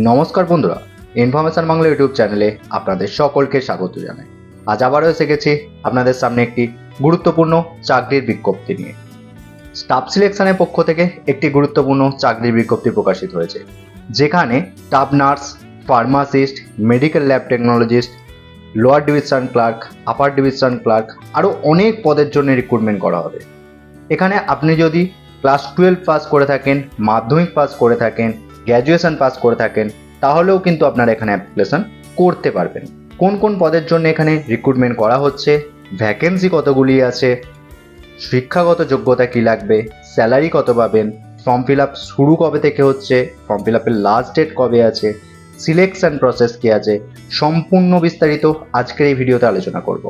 নমস্কার বন্ধুরা information Bangla YouTube চ্যানেলে আপনাদের সকলকে স্বাগত জানাই। আজ আবারও এসে গেছি আপনাদের সামনে একটি গুরুত্বপূর্ণ চাকরির বিজ্ঞপ্তি নিয়ে। স্টাফ সিলেকশনের পক্ষ থেকে একটি গুরুত্বপূর্ণ চাকরির বিজ্ঞপ্তি প্রকাশিত হয়েছে, যেখানে staff nurse pharmacist medical lab technologist lower division clerk upper division clerk আরও অনেক পদের জন্য রিক্রুটমেন্ট করা হবে। এখানে আপনি যদি ক্লাস টুয়েলভ পাস করে থাকেন, মাধ্যমিক পাস করে থাকেন গ্র্যাজুয়েশন পাস করে থাকেন, তাহলেও কিন্তু আপনারা এখানে অ্যাপ্লিকেশন করতে পারবেন। কোন কোন পদের জন্য এখানে রিক্রুটমেন্ট করা হচ্ছে ভ্যাকেন্সি কতগুলি আছে, শিক্ষাগত যোগ্যতা কি লাগবে স্যালারি কত পাবেন ফর্ম ফিল আপ শুরু কবে থেকে হচ্ছে ফর্ম ফিল আপের লাস্ট ডেট কবে আছে সিলেকশন প্রসেস কি আছে, সম্পূর্ণ বিস্তারিত আজকের এই ভিডিওতে আলোচনা করব।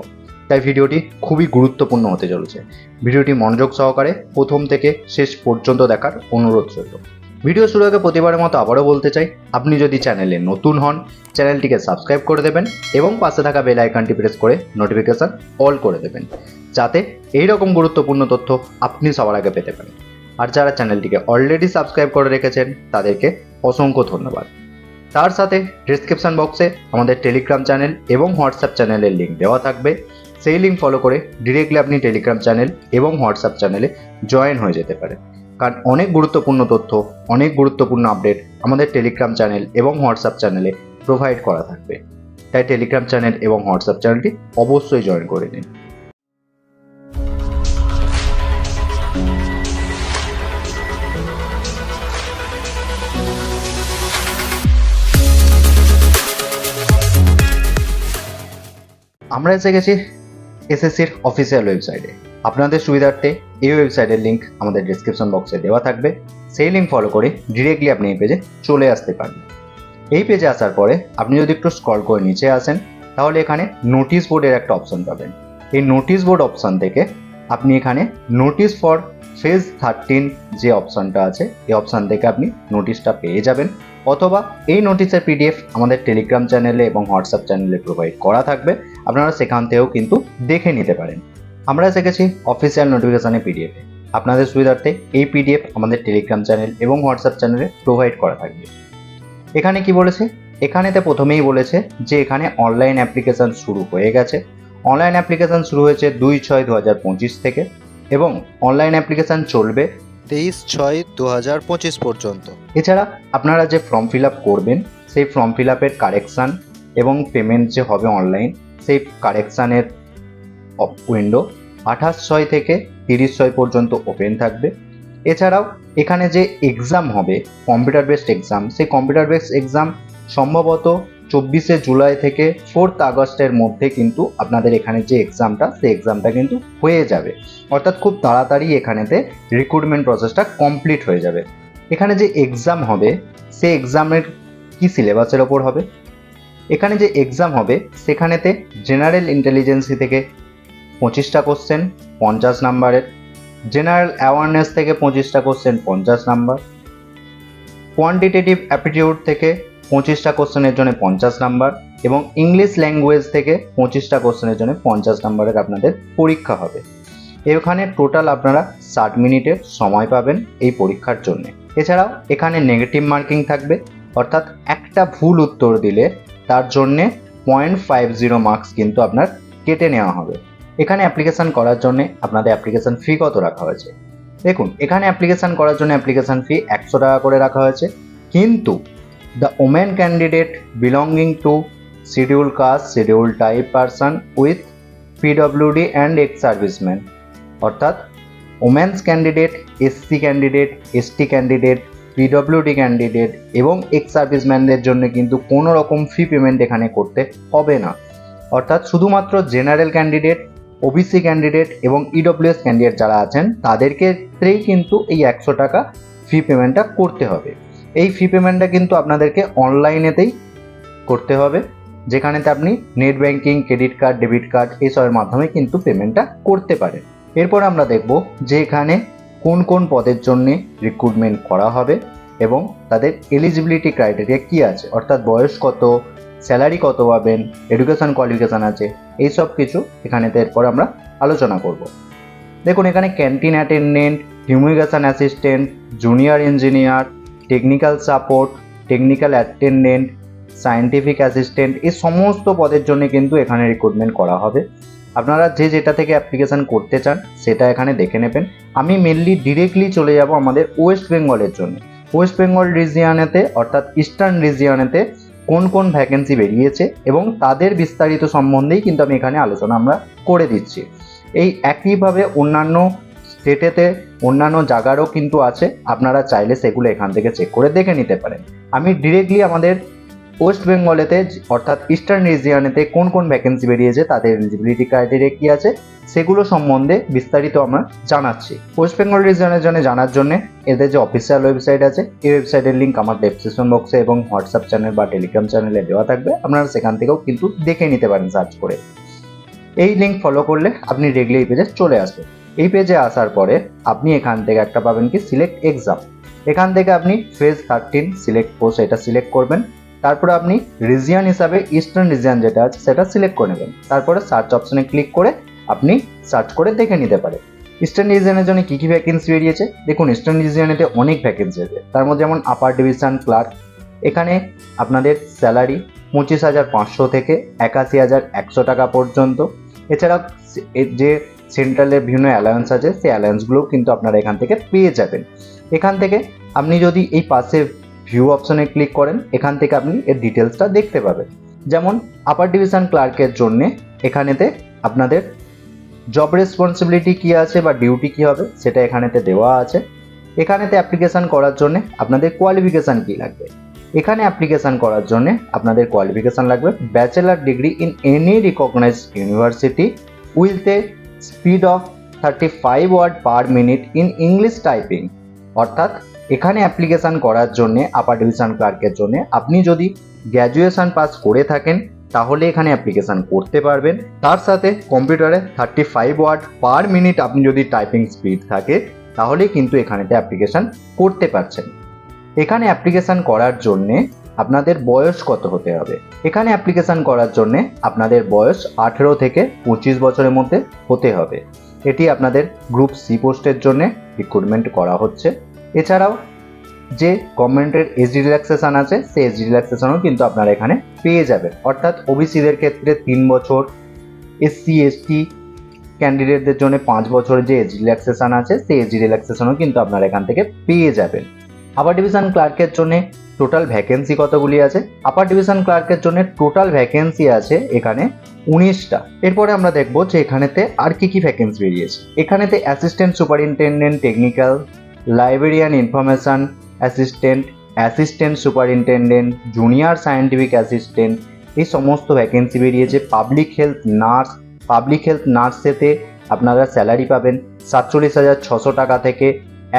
তাই ভিডিওটি খুবই গুরুত্বপূর্ণ হতে চলেছে। ভিডিওটি মনোযোগ সহকারে প্রথম থেকে শেষ পর্যন্ত দেখার অনুরোধ রইল। ভিডিও শুরু আগে প্রতিবারের মতো আবারও বলতে চাই, আপনি যদি চ্যানেলে নতুন হন, চ্যানেলটিকে সাবস্ক্রাইব করে দেবেন এবং পাশে থাকা বেল আইকনটি প্রেস করে নোটিফিকেশান অল করে দেবেন, যাতে এই রকম গুরুত্বপূর্ণ তথ্য আপনি সবার আগে পেতে পারেন। আর যারা চ্যানেলটিকে অলরেডি সাবস্ক্রাইব করে রেখেছেন, তাদেরকে অসংখ্য ধন্যবাদ। তার সাথে ডিসক্রিপশন বক্সে আমাদের টেলিগ্রাম চ্যানেল এবং হোয়াটসঅ্যাপ চ্যানেলের লিঙ্ক দেওয়া থাকবে। সেই লিঙ্ক ফলো করে ডিরেক্টলি আপনি টেলিগ্রাম চ্যানেল এবং হোয়াটসঅ্যাপ চ্যানেলে জয়েন হয়ে যেতে পারেন। কারণ অনেক গুরুত্বপূর্ণ তথ্য, অনেক গুরুত্বপূর্ণ আপডেট আমাদের টেলিগ্রাম চ্যানেল এবং হোয়াটসঅ্যাপ চ্যানেলে প্রোভাইড করা থাকবে। তাই টেলিগ্রাম চ্যানেল এবং হোয়াটসঅ্যাপ চ্যানেলটি অবশ্যই জয়েন করে নিন। আমরা এসে গেছি এসএসসির অফিসিয়াল ওয়েবসাইটে আপনাদের সুবিধার্থে এই ওয়েবসাইটের লিঙ্ক আমাদের ডিসক্রিপশন বক্সে দেওয়া থাকবে। সেই লিঙ্ক ফলো করে ডিরেক্টলি আপনি এই পেজে চলে আসতে পারবেন এই পেজে আসার পরে আপনি যদি একটু স্ক্রল করে নিচে আসেন, তাহলে এখানে নোটিশ বোর্ডের একটা অপশন পাবেন। এই নোটিশ বোর্ড অপশন থেকে আপনি এখানে নোটিশ ফর ফেজ থার্টিন যে অপশনটা আছে, এই অপশান থেকে আপনি নোটিশটা পেয়ে যাবেন। অথবা এই নোটিশের পিডিএফ আমাদের টেলিগ্রাম চ্যানেলে এবং হোয়াটসঅ্যাপ চ্যানেলে প্রোভাইড করা থাকবে। আপনারা সেখান থেকেও কিন্তু দেখে নিতে পারেন। আমরা গেছি অফিসিয়াল নোটিফিকেশানে পিডিএফে আপনাদের সুবিধার্থে এই পিডিএফ আমাদের টেলিগ্রাম চ্যানেল এবং হোয়াটসঅ্যাপ চ্যানেলে প্রোভাইড করা থাকবে। এখানে কি বলেছে? এখানেতে প্রথমেই বলেছে যে এখানে অনলাইন অ্যাপ্লিকেশান শুরু হয়ে গেছে। অনলাইন অ্যাপ্লিকেশান শুরু হয়েছে দুই ছয় দু হাজার পঁচিশ থেকে এবং অনলাইন অ্যাপ্লিকেশান চলবে তেইশ ছয় দু হাজার পঁচিশ পর্যন্ত। এছাড়া আপনারা যে ফর্ম ফিল আপ করবেন, সেই ফর্ম ফিল আপের কারেকশান এবং পেমেন্ট যে হবে অনলাইন সেই কারেকশানের উইন্ডো আঠাশ ছয় থেকে তিরিশ ছয় পর্যন্ত ওপেন থাকবে। এছাড়াও এখানে যে এক্সাম হবে কম্পিউটার বেসড এক্সাম সেই কম্পিউটার বেসড এক্সাম সম্ভবত চব্বিশে জুলাই থেকে ফোর্থ আগস্টের মধ্যে কিন্তু আপনাদের এখানে যে এক্সামটা সেই এক্সামটা কিন্তু হয়ে যাবে। অর্থাৎ খুব তাড়াতাড়ি এখানেতে রিক্রুটমেন্ট প্রসেসটা কমপ্লিট হয়ে যাবে। এখানে যে এক্সাম হবে সে এক্সামের কি সিলেবাসের ওপর হবে? এখানে যে এক্সাম হবে, সেখানেতে জেনারেল ইন্টেলিজেন্সি থেকে পঁচিশটা কোশ্চেন পঞ্চাশ নাম্বারের জেনারেল অ্যাওয়ারনেস থেকে পঁচিশটা কোশ্চেন পঞ্চাশ নাম্বার কোয়ান্টিটেটিভ অ্যাপিটিউড থেকে পঁচিশটা কোশ্চেনের জন্য পঞ্চাশ নাম্বার এবং ইংলিশ ল্যাঙ্গুয়েজ থেকে পঁচিশটা কোশ্চেনের জন্য পঞ্চাশ নাম্বারের আপনাদের পরীক্ষা হবে। এখানে টোটাল আপনারা ষাট মিনিটের সময় পাবেন এই পরীক্ষার জন্য। এছাড়াও এখানে নেগেটিভ মার্কিং থাকবে, অর্থাৎ একটা ভুল উত্তর দিলে তার জন্যে পয়েন্ট ফাইভ জিরো মার্কস কিন্তু আপনার কেটে নেওয়া হবে। এখানে অ্যাপ্লিকেশান করার জন্য আপনাদের অ্যাপ্লিকেশান ফি কত রাখা হয়েছে? দেখুন, এখানে অ্যাপ্লিকেশান করার জন্য অ্যাপ্লিকেশান ফি একশো টাকা করে রাখা হয়েছে। কিন্তু the women candidate belonging to schedule caste schedule type person with PWD and ex serviceman অর্থাৎ women's candidate SC candidate ST candidate PWD candidate এবং এক্স সার্ভিসম্যানদের জন্য কিন্তু কোনো রকম ফি পেমেন্ট এখানে করতে হবে না। অর্থাৎ শুধুমাত্র জেনারেল ক্যান্ডিডেট ওবিসি ক্যান্ডিডেট এবং ইডব্লিউএস ক্যান্ডিডেট যারা আছেন তাদের ক্ষেত্রেই কিন্তু এই একশো টাকা ফি পেমেন্টটা করতে হবে। এই ফি পেমেন্টটা কিন্তু আপনাদেরকে অনলাইনেতেই করতে হবে, যেখানেতে আপনি net banking credit card debit card এসবের মাধ্যমে কিন্তু পেমেন্টটা করতে পারেন। এরপর আমরা দেখব যে এখানে কোন কোন পদের জন্য রিক্রুটমেন্ট করা হবে এবং তাদের এলিজিবিলিটি ক্রাইটেরিয়া কী আছে, অর্থাৎ বয়স কত স্যালারি কত পাবেন এডুকেশন কোয়ালিফিকেশান আছে এই সব কিছু এখানেতে এরপর আমরা আলোচনা করব। দেখুন, এখানে canteen attendant fumigation assistant, junior engineer, technical support, technical attendant, scientific assistant, এই সমস্ত পদের জন্য কিন্তু এখানে রিক্রুটমেন্ট করা হবে। আপনারা যে যেটা থেকে অ্যাপ্লিকেশান করতে চান, সেটা এখানে দেখে নেবেন। আমি মেনলি ডিরেক্টলি চলে যাব আমাদের ওয়েস্ট বেঙ্গলের জন্য। ওয়েস্ট বেঙ্গল রিজিয়ানেতে অর্থাৎ ইস্টার্ন রিজিয়নেতে কোন কোন ভ্যাকেন্সি বেরিয়েছে এবং তাদের বিস্তারিত সম্বন্ধেই কিন্তু আমি এখানে আলোচনা আমরা করে দিচ্ছি। এই একইভাবে অন্যান্য স্টেটেতে অন্যান্য জায়গারও কিন্তু আছে। আপনারা চাইলে সেগুলো এখান থেকে চেক করে দেখে নিতে পারেন। আমি ডিরেক্টলি আমাদের ওয়েস্ট বেঙ্গলেতে অর্থাৎ ইস্টার্ন রিজিয়নেতে কোন কোন ভ্যাকেন্সি বেরিয়েছে, তাদের এলিজিবিলিটি ক্রাইটেরিয়া কী আছে, সেগুলো সম্বন্ধে বিস্তারিত আমরা জানাচ্ছি। ওয়েস্ট বেঙ্গল রিজনের জন্য জানার জন্য এদের যে অফিসিয়াল ওয়েবসাইট আছে, এই ওয়েবসাইটের লিঙ্ক আমার ডেসক্রিপশন বক্সে এবং হোয়াটসঅ্যাপ চ্যানেল বা টেলিগ্রাম চ্যানেলে দেওয়া থাকবে। আপনারা সেখান থেকেও কিন্তু দেখে নিতে পারেন সার্চ করে। এই লিঙ্ক ফলো করলে আপনি রেগুলার এই পেজে চলে আসবেন। এই পেজে আসার পরে আপনি এখান থেকে একটা পাবেন কি সিলেক্ট এক্সাম এখান থেকে আপনি ফেজ থার্টিন সিলেক্ট পোস্ট এটা সিলেক্ট করবেন। তারপরে আপনি রিজিয়ন হিসাবে ইস্টার্ন রিজিয়ন যেটা আছে, সেটা সিলেক্ট করে নেবেন। তারপরে সার্চ অপশনে ক্লিক করে আপনি সার্চ করে দেখে নিতে পারেন। ইস্টার্ন রিজিয়নের জন্য কী কী ভ্যাকেন্সি বেরিয়েছে? দেখুন ইস্টার্ন রিজিয়নেতে অনেক ভ্যাকেন্সি আছে। তার মধ্যে যেমন আপার ডিভিশন ক্লার্ক এখানে আপনাদের স্যালারি পঁচিশ হাজার পাঁচশো থেকে একাশি হাজার একশো টাকা পর্যন্ত। এছাড়াও যে সেন্ট্রালের বিভিন্ন অ্যালায়েন্স আছে, সেই অ্যালায়েন্সগুলোও কিন্তু আপনারা এখান থেকে পেয়ে যাবেন। এখান থেকে আপনি যদি এই পাশে ভিউ অপশনে ক্লিক করেন, এখান থেকে আপনি এর ডিটেলসটা দেখতে পাবেন। যেমন আপার ডিভিশন ক্লার্কের জন্যে এখানেতে আপনাদের জব রেসপন্সিবিলিটি কী আছে বা ডিউটি কী হবে, সেটা এখানেতে দেওয়া আছে। এখানেতে অ্যাপ্লিকেশান করার জন্য আপনাদের কোয়ালিফিকেশান কী লাগবে? এখানে অ্যাপ্লিকেশান করার জন্য আপনাদের কোয়ালিফিকেশান লাগবে। Bachelor degree in any recognise university with a speed of thirty five word per minute in English typing অর্থাৎ এখানে অ্যাপ্লিকেশান করার জন্য আপার ডিভিশন ক্লার্কের জন্য, আপনি যদি গ্র্যাজুয়েশন পাস করে থাকেন, তাহলে এখানে অ্যাপ্লিকেশান করতে পারবেন। তার সাথে কম্পিউটারে thirty five word per minute আপনি যদি টাইপিং স্পিড থাকে, তাহলে কিন্তু এখানেতে অ্যাপ্লিকেশান করতে পারছেন। এখানে অ্যাপ্লিকেশান করার জন্যে আপনাদের বয়স কত হতে হবে? এখানে অ্যাপ্লিকেশান করার জন্যে আপনাদের বয়স আঠেরো থেকে পঁচিশ বছরের মধ্যে হতে হবে। এটি আপনাদের গ্রুপ সি পোস্টের জন্য রিক্রুটমেন্ট করা হচ্ছে। এছাড়াও যে গভর্নমেন্টের এসডি রিল্যাক্সেশন আছে, সেই এসডি রিল্যাক্সেশনও কিন্তু আপনারা এখানে পেয়ে যাবেন। অর্থাৎ ওবিসিদের ক্ষেত্রে তিন বছর এসসি এসটি ক্যান্ডিডেটদের জন্য পাঁচ বছরের যে এজ রিল্যাক্সেশন আছে, সেই এজ রিল্যাক্সেশনও কিন্তু আপনারা এখান থেকে পেয়ে যাবেন। আপার ডিভিশন ক্লার্কের জন্য টোটাল ভ্যাকেন্সি কতগুলি আছে? আপার ডিভিশন ক্লার্কের জন্য টোটাল ভ্যাকেন্সি আছে এখানে উনিশটা। এরপরে আমরা দেখব যে এখানেতে আর কি কি ভ্যাকেন্সি বেরিয়েছে। এখানেতে assistant superintendent technical librarian information assistant assistant superintendent junior scientific assistant এই সমস্ত ভ্যাকেন্সি বেরিয়েছে। Public health nurse public health নার্সেতে আপনারা স্যালারি পাবেন সাতচল্লিশ হাজার ছশো টাকা থেকে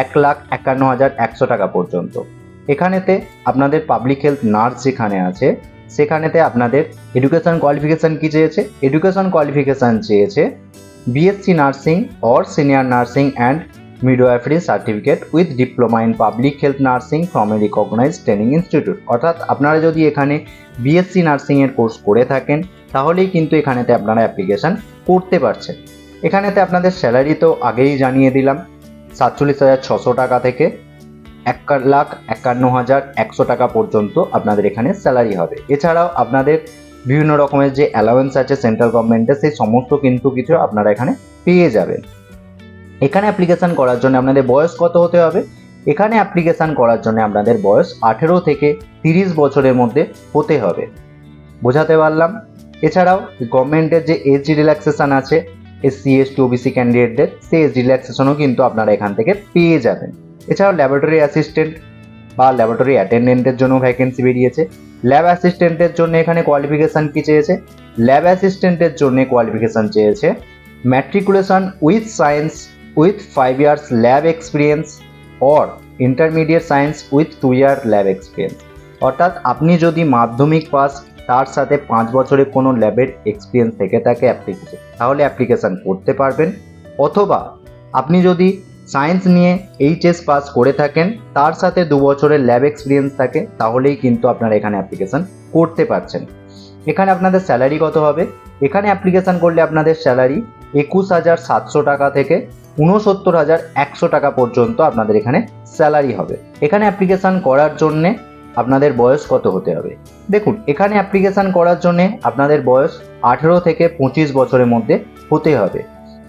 এক লাখ একান্ন হাজার একশো টাকা পর্যন্ত। এখানেতে আপনাদের পাবলিক হেলথ নার্স যেখানে আছে, সেখানেতে আপনাদের এডুকেশন কোয়ালিফিকেশান কী চেয়েছে? এডুকেশন কোয়ালিফিকেশান চেয়েছে BSc nursing or senior nursing and midwifery certificate with diploma in public health nursing from a recognise training institute অর্থাৎ আপনারা যদি এখানে বিএসসি নার্সিংয়ের কোর্স করে থাকেন, তাহলেই কিন্তু এখানেতে আপনারা অ্যাপ্লিকেশান করতে পারছেন। এখানেতে আপনাদের স্যালারি তো আগেই জানিয়ে দিলাম, সাতচল্লিশ হাজার ছশো টাকা থেকে এক লাখ একান্ন হাজার একশো টাকা পর্যন্ত আপনাদের এখানে স্যালারি হবে। এছাড়াও আপনাদের বিভিন্ন রকমের যে অ্যালাওয়েন্স আছে সেন্ট্রাল গভর্নমেন্টের সেই সমস্ত কিন্তু কিছু আপনারা এখানে পেয়ে যাবেন। এখানে অ্যাপ্লিকেশান করার জন্য আপনাদের বয়স কত হতে হবে? এখানে অ্যাপ্লিকেশান করার জন্য আপনাদের বয়স আঠেরো থেকে তিরিশ বছরের মধ্যে হতে হবে। বোঝাতে পারলাম? এছাড়াও গভর্নমেন্টের যে এজ রিল্যাক্সেশন আছে, S C SC ST OBC ক্যান্ডিডেটদের সেই এজ রিল্যাক্সেশনও কিন্তু আপনারা এখান থেকে পেয়ে যাবেন। এছাড়াও ল্যাবরেটরি অ্যাসিস্ট্যান্ট বা ল্যাবরেটরি অ্যাটেন্ডেন্টের জন্য ভ্যাকেন্সি বেরিয়েছে। ল্যাব অ্যাসিস্ট্যান্টের জন্য এখানে কোয়ালিফিকেশান কী চেয়েছে? ল্যাব অ্যাসিস্ট্যান্টের জন্য কোয়ালিফিকেশান চেয়েছে matriculation with science with five years lab experience or intermediate science with two year lab experience অর্থাৎ আপনি যদি মাধ্যমিক পাস তার সাথে পাঁচ বছরের কোনো ল্যাবের এক্সপিরিয়েন্স থেকে থাকে অ্যাপ্লিকেশন তাহলে অ্যাপ্লিকেশান করতে পারবেন। অথবা আপনি যদি সায়েন্স নিয়ে এইচএস পাস করে থাকেন, তার সাথে দু বছরের ল্যাব এক্সপিরিয়েন্স থাকে, তাহলেই কিন্তু আপনারা এখানে অ্যাপ্লিকেশান করতে পারছেন। এখানে আপনাদের স্যালারি কত হবে? এখানে অ্যাপ্লিকেশান করলে আপনাদের স্যালারি একুশ হাজার সাতশো টাকা থেকে উনসত্তর হাজার একশো টাকা পর্যন্ত আপনাদের এখানে স্যালারি হবে। এখানে অ্যাপ্লিকেশান করার জন্যে আপনাদের বয়স কত হতে হবে? দেখুন, এখানে অ্যাপ্লিকেশান করার জন্যে আপনাদের বয়স আঠেরো থেকে পঁচিশ বছরের মধ্যে হতে হবে।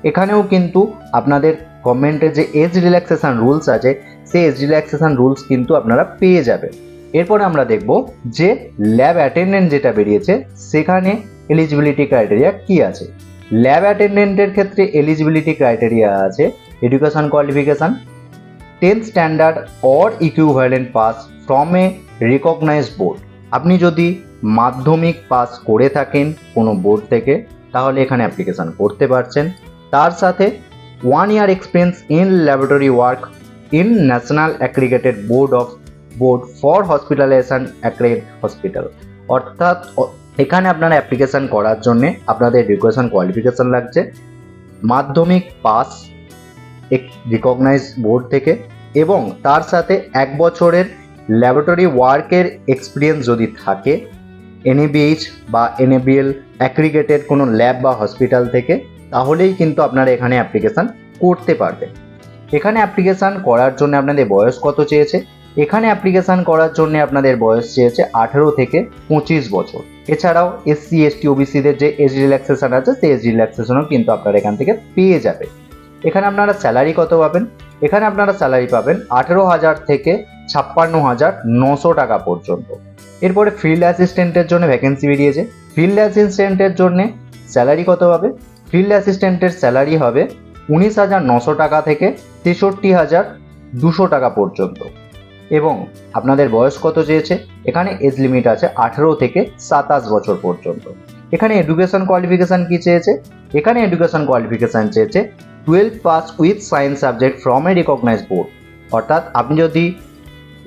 এখানেও কিন্তু আপনাদের গভর্নমেন্টের যে এজ রিল্যাক্সেশন রুলস আছে, সেই এজ রিল্যাক্সেশন রুলস কিন্তু আপনারা পেয়ে যাবেন। এরপরে আমরা দেখব যে ল্যাব অ্যাটেন্ডেন্ট যেটা বেরিয়েছে, সেখানে এলিজিবিলিটি ক্রাইটেরিয়া কি আছে। ল্যাব অ্যাটেন্ডেন্টের ক্ষেত্রে এলিজিবিলিটি ক্রাইটেরিয়া আছে education qualification tenth standard or equivalent pass from a recognise board আপনি যদি মাধ্যমিক পাস করে থাকেন কোনো বোর্ড থেকে, তাহলে এখানে অ্যাপ্লিকেশান করতে পারছেন। তার সাথে one year experience in laboratory work in national aggregated board of board for hospitalization accredit hospital অর্থাৎ এখানে আপনারা অ্যাপ্লিকেশান করার জন্যে আপনাদের এডুকেশন কোয়ালিফিকেশান লাগছে। মাধ্যমিক পাস এক রিকগনাইজ বোর্ড থেকে এবং তার সাথে এক বছরের ল্যাবরেটরি ওয়ার্কের এক্সপিরিয়েন্স যদি থাকে এনএবিএইচ বা এনএবিএল অ্যাগ্রিগেটেড কোনো ল্যাব বা হসপিটাল থেকে, তাহলেই কিন্তু আপনারা এখানে অ্যাপ্লিকেশান করতে পারবেন। এখানে অ্যাপ্লিকেশান করার জন্য আপনাদের বয়স কত চেয়েছে? এখানে অ্যাপ্লিকেশান করার জন্য আপনাদের বয়স চেয়েছে আঠেরো থেকে পঁচিশ বছর। এছাড়াও এসসি এসটি ওবিসিদের যে এজ রিল্যাক্সেশন আছে, সেই এজ রিল্যাক্সেশনও কিন্তু আপনারা এখান থেকে পেয়ে যাবে এখানে আপনারা স্যালারি কত পাবেন? এখানে আপনারা স্যালারি পাবেন আঠেরো হাজার থেকে ছাপ্পান্ন হাজার নশো টাকা পর্যন্ত। এরপরে ফিল্ড অ্যাসিস্ট্যান্টের জন্য ভ্যাকেন্সি বেরিয়েছে। ফিল্ড অ্যাসিস্ট্যান্টের জন্য স্যালারি কত হবে? ফিল্ড অ্যাসিস্ট্যান্টের স্যালারি হবে উনিশ হাজার নশো টাকা থেকে তেষট্টি হাজার দুশো টাকা পর্যন্ত। এবং আপনাদের বয়স কত চেয়েছে? এখানে এজ লিমিট আছে আঠেরো থেকে সাতাশ বছর পর্যন্ত। এখানে এডুকেশন কোয়ালিফিকেশান কী চেয়েছে? এখানে এডুকেশন কোয়ালিফিকেশান চেয়েছে twelve pass with science subject from a recognise board অর্থাৎ আপনি যদি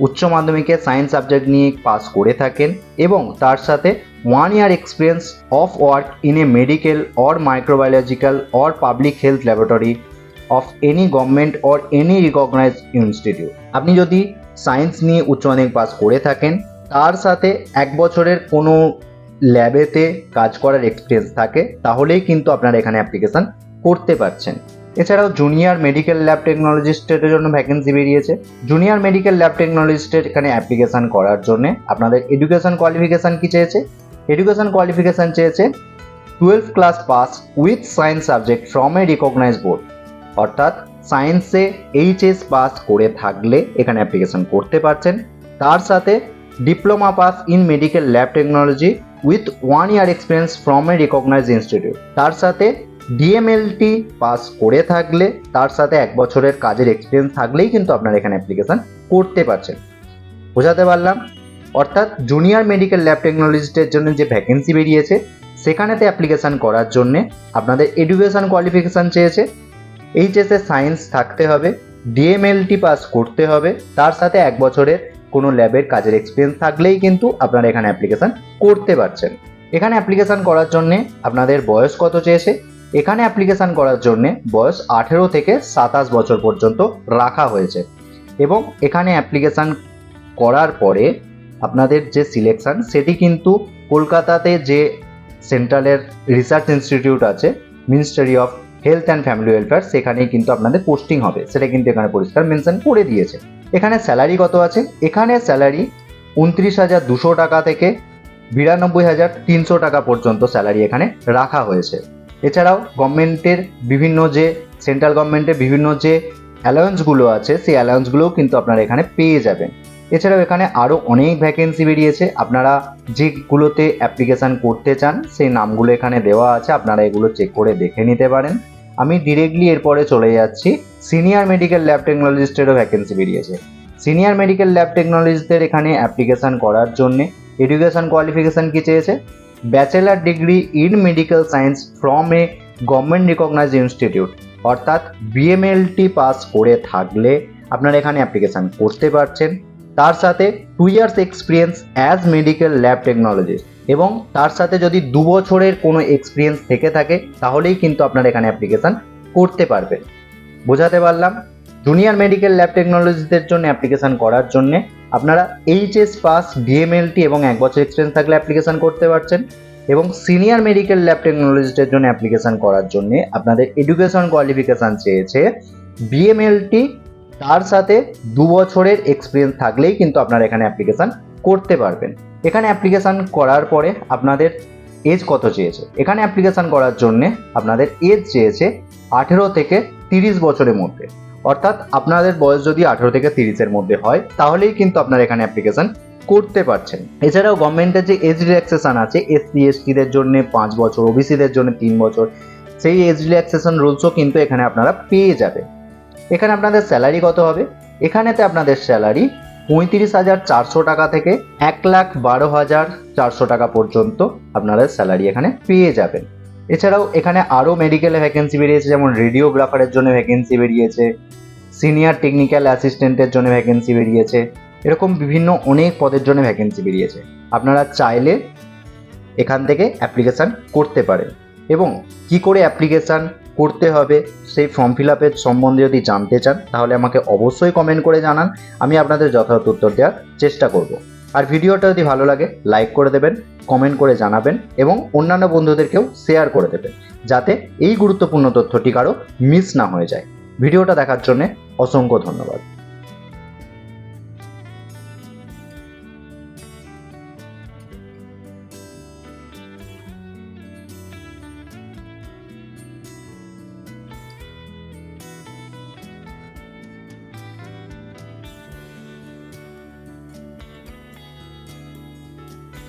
উচ্চ মাধ্যমিকে সায়েন্স সাবজেক্ট নিয়ে পাস করে থাকেন এবং তার সাথে one year experience of work in a medical or microbiological or public health laboratory of any government or any recognise institute আপনি যদি সায়েন্স নিয়ে উচ্চ মাধ্যমিক পাস করে থাকেন। তার সাথে এক বছরের কোনো ল্যাবেতে কাজ করার এক্সপিরিয়েন্স থাকে, তাহলেই কিন্তু আপনারা এখানে অ্যাপ্লিকেশান করতে পারছেন। এছাড়াও জুনিয়র মেডিকেল ল্যাব টেকনোলজিস্টের জন্য ভ্যাকেন্সি বেরিয়েছে। জুনিয়র মেডিকেল ল্যাব টেকনোলজিস্টের এখানে অ্যাপ্লিকেশান করার জন্য আপনাদের এডুকেশন কোয়ালিফিকেশান কি চেয়েছে? এডুকেশন কোয়ালিফিকেশান চেয়েছে twelve class pass with science subject from a recognise board অর্থাৎ সায়েন্সে এইচএস পাস করে থাকলে এখানে অ্যাপ্লিকেশন করতে পারছেন। তার সাথে diploma pass in medical lab technology with one year experience from a recognise institute তার সাথে ডিএমএলটি পাস করে থাকলে, তার সাথে এক বছরের কাজের এক্সপিরিয়েন্স থাকলেই কিন্তু আপনারা এখানে অ্যাপ্লিকেশন করতে পারছেন। বোঝাতে পারলাম? অর্থাৎ জুনিয়র মেডিকেল ল্যাব টেকনোলজিস্টের জন্য যে ভ্যাকেন্সি বেরিয়েছে, সেখানেতে অ্যাপ্লিকেশন করার জন্যে আপনাদের এডুকেশন কোয়ালিফিকেশান চেয়েছে। এইচএসএ সায়েন্স থাকতে হবে ডিএমএলটি পাস করতে হবে, তার সাথে এক বছরের কোনো ল্যাবের কাজের এক্সপিরিয়েন্স থাকলেই কিন্তু আপনারা এখানে অ্যাপ্লিকেশন করতে পারছেন। এখানে অ্যাপ্লিকেশন করার জন্য আপনাদের বয়স কত চেয়েছে? এখানে অ্যাপ্লিকেশন করার জন্য বয়স আঠেরো থেকে সাতাশ বছর পর্যন্ত রাখা হয়েছে। এবং এখানে অ্যাপ্লিকেশন করার পরে আপনাদের যে সিলেকশন সেটি কিন্তু কলকাতাতে যে সেন্ট্রালের রিসার্চ ইনস্টিটিউট আছে ministry of health and family welfare সেখানেই কিন্তু আপনাদের পোস্টিং হবে। সেটা কিন্তু এখানে পরিষ্কার মেনশন করে দিয়েছে। এখানে স্যালারি কত আছে? এখানে স্যালারি উনত্রিশ হাজার দুশো টাকা থেকে বিরানব্বই হাজার তিনশো টাকা পর্যন্ত স্যালারি এখানে রাখা হয়েছে। এছাড়াও গভর্নমেন্টের বিভিন্ন যে সেন্ট্রাল গভর্নমেন্টের বিভিন্ন যে অ্যালায়েন্সগুলো আছে, সেই অ্যালায়েন্সগুলোও কিন্তু আপনারা এখানে পেয়ে যাবেন। এছাড়াও এখানে আরও অনেক ভ্যাকেন্সি বেরিয়েছে। আপনারা যেগুলোতে অ্যাপ্লিকেশান করতে চান, সেই নামগুলো এখানে দেওয়া আছে, আপনারা এগুলো চেক করে দেখে নিতে পারেন। আমি ডিরেক্টলি এরপরে চলে যাচ্ছি। সিনিয়র মেডিকেল ল্যাব টেকনোলজিস্টেরও ভ্যাকেন্সি বেরিয়েছে। সিনিয়র মেডিকেল ল্যাব টেকনোলজিস্টদের এখানে অ্যাপ্লিকেশান করার জন্যে এডুকেশন কোয়ালিফিকেশান কি চেয়েছে? Bachelor degree in medical science from a government recognise institute অর্থাৎ বিএমএলটি পাস করে থাকলে আপনারা এখানে অ্যাপ্লিকেশান করতে পারছেন। তার সাথে two years experience as medical lab technologist এবং তার সাথে যদি দু বছরের কোনো এক্সপিরিয়েন্স থেকে থাকে, তাহলেই কিন্তু আপনারা এখানে অ্যাপ্লিকেশান করতে পারবেন বোঝাতে পারলাম? জুনিয়র মেডিকেল ল্যাব টেকনোলজিদের জন্য অ্যাপ্লিকেশান করার জন্য আপনারা এইচএস পাস ডিএমএলটি এবং এক বছর এক্সপিরিয়েন্স থাকলে অ্যাপ্লিকেশান করতে পারছেন এবং সিনিয়র মেডিকেল ল্যাব টেকনোলজিস্টের জন্য অ্যাপ্লিকেশান করার জন্য আপনাদের এডুকেশন কোয়ালিফিকেশান চেয়েছে বিএমএলটি তার সাথে দু বছরের এক্সপিরিয়েন্স থাকলেই কিন্তু আপনারা এখানে অ্যাপ্লিকেশান করতে পারবেন। এখানে অ্যাপ্লিকেশান করার পরে আপনাদের এজ কত চেয়েছে? এখানে অ্যাপ্লিকেশান করার জন্য আপনাদের এজ চেয়েছে আঠেরো থেকে তিরিশ বছরের মধ্যে। অর্থাৎ আপনাদের বয়স যদি আঠেরো থেকে তিরিশের মধ্যে হয়, তাহলেই কিন্তু আপনারা এখানে অ্যাপ্লিকেশান করতে পারছেন। এছাড়াও গভর্নমেন্টের যে এজ রিল্যাক্সেশন আছে এসসি এসটিদের জন্য পাঁচ বছর ওবিসিদের জন্য তিন বছর, সেই এজ রিল্যাক্সেশন রুলসও কিন্তু এখানে আপনারা পেয়ে যাবেন। এখানে আপনাদের স্যালারি কত হবে? এখানেতে আপনাদের স্যালারি পঁয়ত্রিশ হাজার চারশো টাকা থেকে এক লাখ বারো হাজার চারশো টাকা পর্যন্ত আপনারা স্যালারি এখানে পেয়ে যাবেন। এছাড়াও এখানে আরও মেডিকেলে ভ্যাকেন্সি বেরিয়েছে, যেমন রেডিওগ্রাফারের জন্য ভ্যাকেন্সি বেরিয়েছে সিনিয়র টেকনিক্যাল অ্যাসিস্ট্যান্টের জন্য ভ্যাকেন্সি বেরিয়েছে, এরকম বিভিন্ন অনেক পদের জন্য ভ্যাকেন্সি বেরিয়েছে। আপনারা চাইলে এখান থেকে অ্যাপ্লিকেশান করতে পারেন। এবং কি করে অ্যাপ্লিকেশান করতে হবে, সেই ফর্ম ফিল আপের সম্বন্ধে যদি জানতে চান, তাহলে আমাকে অবশ্যই কমেন্ট করে জানান, আমি আপনাদের যথাযথ উত্তর দেওয়ার চেষ্টা করব। আর ভিডিওটা যদি ভালো লাগে লাইক করে দেবেন কমেন্ট করে জানাবেন এবং অন্যান্য বন্ধুদেরকেও শেয়ার করে দেবেন, যাতে এই গুরুত্বপূর্ণ তথ্যটি কারও মিস না হয়ে যায়। ভিডিওটা দেখার জন্য অসংখ্য ধন্যবাদ।